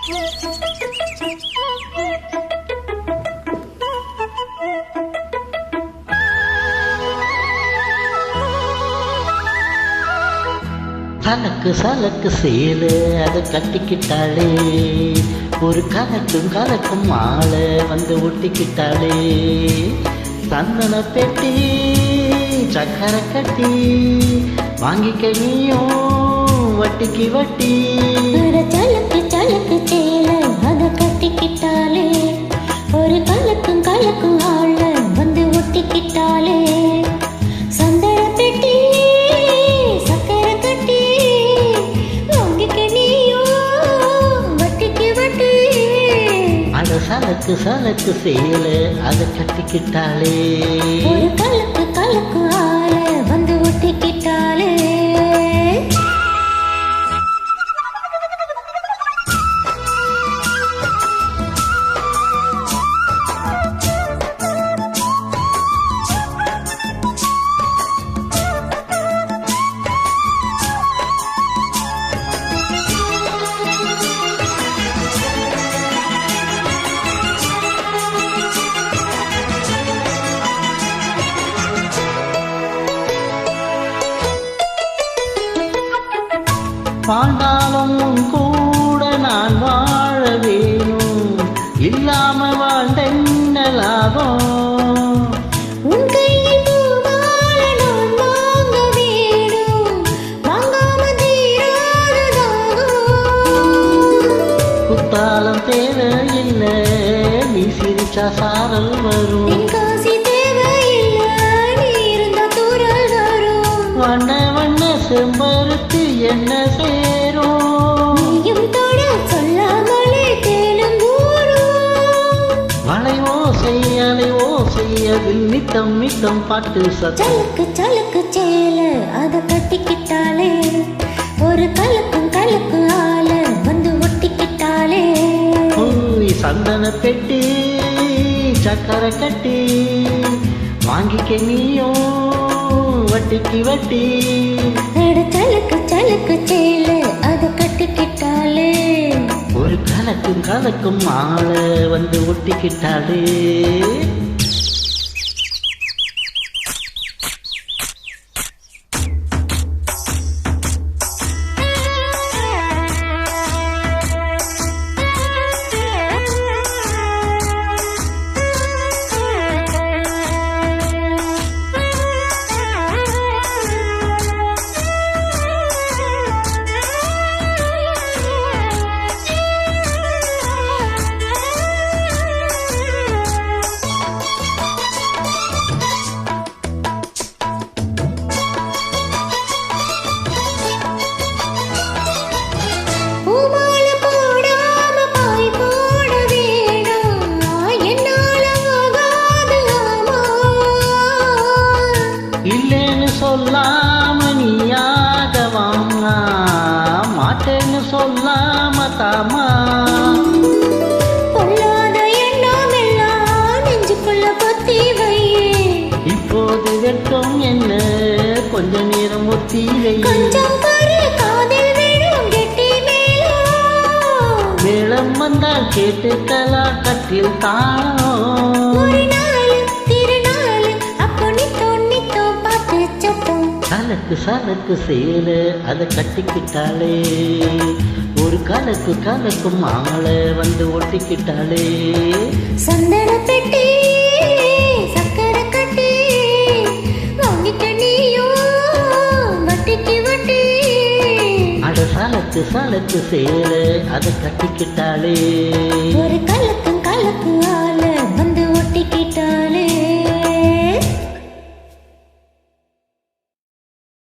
சலக்கு சலக்கு சேலு அதை கட்டிக்கிட்டாளே. ஒரு கலக்கும் கலக்கும் ஆளை வந்து ஒட்டிக்கிட்டாளே. சந்தன பெட்டி சக்கரை கட்டி வாங்கிக்க நீயும் வட்டிக்கு வட்டி. சலக்கு சேல அத கட்டிக்கிட்டாலே ஒரு கலக்கும் கலக்கும் ஆள வந்து ஒட்டிக்கிட்டாலே. சந்தன பெட்டி சக்கரை கட்டி வாங்கிக்க நீயோ வட்டிக்கு வட்டி. அட சலக்கு சலக்கு சேலு அதை கட்டிக்கிட்டாளே ஒரு கலக்கு கலக்கு ஆள வாழ்ந்தாலும் கூட நான் வாழ வேணும் இல்லாம வாழ்ந்த லாபம். குத்தாலம் தேவையில்லை நீ சிரிச்சா சாரல் வரும். வண்ண வண்ண செம்பருத்து என்ன நித்தம் பாட்டு சத்தம். சலுக்கு சலுக்கு சேல அத கட்டிக்கிட்டாலே. ஒரு கலக்கும் கலக்கும் ஆள வந்து ஒட்டிக்கிட்டாலே. சந்தன பெட்டி சக்கரை கட்டி வாங்கிக்க நீயும் வட்டிக்கு வட்டி. சலுக்கு சலுக்கு சேல அத கட்டிக்கிட்டாலே. ஒரு கலக்கும் கலக்கும் மாலை வந்து ஒட்டிக்கிட்டாளே கொஞ்ச நேரம் ஒத்தி வை கொஞ்சம் பாரு காதில் விழும் கெட்டி மேலும் மேளம் வந்தால் கேட்டுக்கலாம் கட்டில் தாளம் சலக்கு சலக்கு சேல அதை கட்டிக்கிட்டாளே ஒரு கலக்கு கலக்கும் ஆளை வந்து ஒட்டிக்கிட்டாளே சந்தன பெட்டி சலக்கு சலக்கு சேல அதை கட்டிக்கிட்டாளே ஒரு கலக்கும் கலக்கு ஆள வந்து ஒட்டிக்கிட்டாலே.